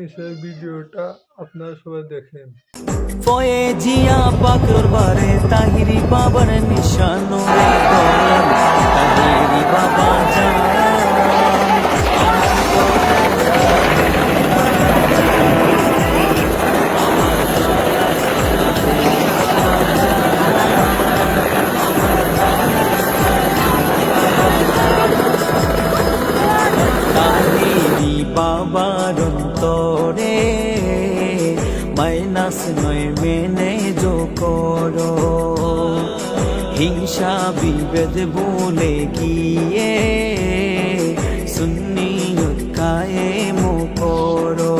নিচের ভিডিওটা আপনারা সবাই দেখেন ফয়েজিয়া পাকর বারে তাহিরি বাবার নিশানো মেনে যো করো। হিংসা বিভেদ বলে গিয়ে সুন্নিয়ত কায়েম করো।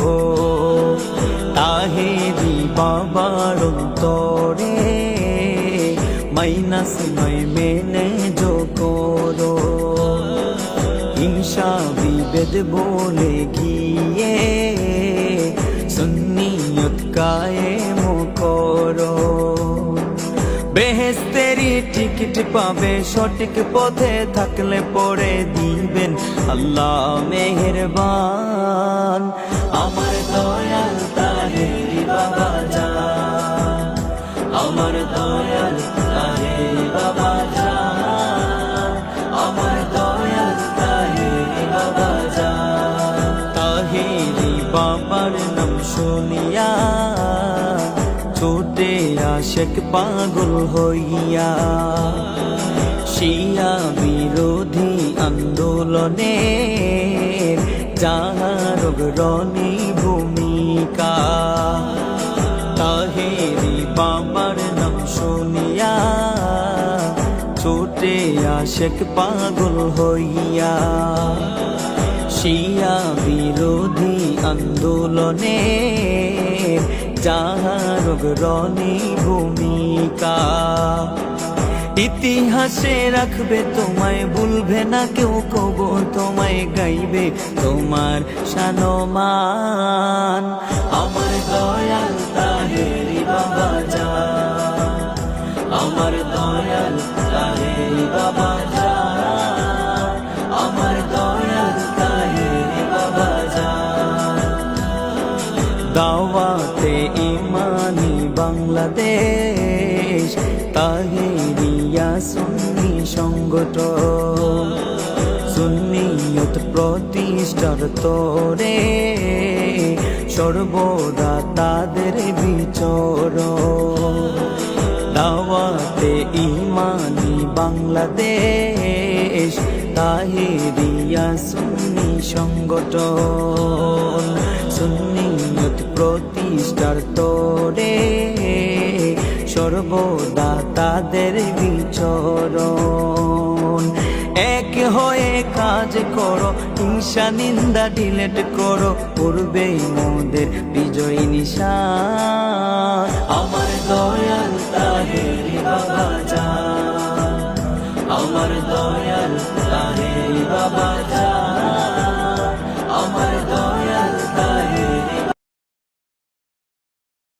তাহেরি বাবার অন্তরে মাইনাস নয় মেনে যো করো। হিংসা বিভেদ বলে গিয়ে সুন্নিয়ত কায়েম বেহেস্তেরি টিকিট পাবে। সঠিক পথে থাকলে পরে দিবেন। আল্লাহ মেহেরবান। আমার দয়াল তারে বাবা যা আমার দয়াল তারে বাবা ছোটে আশেক পাগল হইয়া শিয়া বিরোধী আন্দোলনে যাহার ভূমিকা তাহেরি বাবার নাম শুনিয়া ছোটে আশেক পাগল হইয়া শিয়া বিরোধী আন্দোলনে যাহার রণী ভূমিকা। ইতিহাসে রাখবে তোমায়, ভুলবে না কেউ কব তোমায় গাইবে তোমার সানমান। আমার দয়াল তাহেরি বাবা জান, আমার দয়াল তাহেরি বাবা ইমানি বাংলাদেশ, তাহেরিয়া সুন্নি সংগঠন, সুন্নিয়ত প্রতিষ্ঠার তোরে সর্বদা তাদের বিচর দাওয়াতে ইমানি বাংলাদেশ, তাহেরিয়া সুন্নি সংগঠন, সুন্নিয়ত প্রতিষ্ঠার তোরে সর্বদা তাদের বিচরণ। এক হয়ে কাজ করো, হিংসা নিন্দা ডিলেট করো পূর্বে মোদের বিজয় নিশা আমার দয়াল তাহেরি বাবা যা আমার দয়াল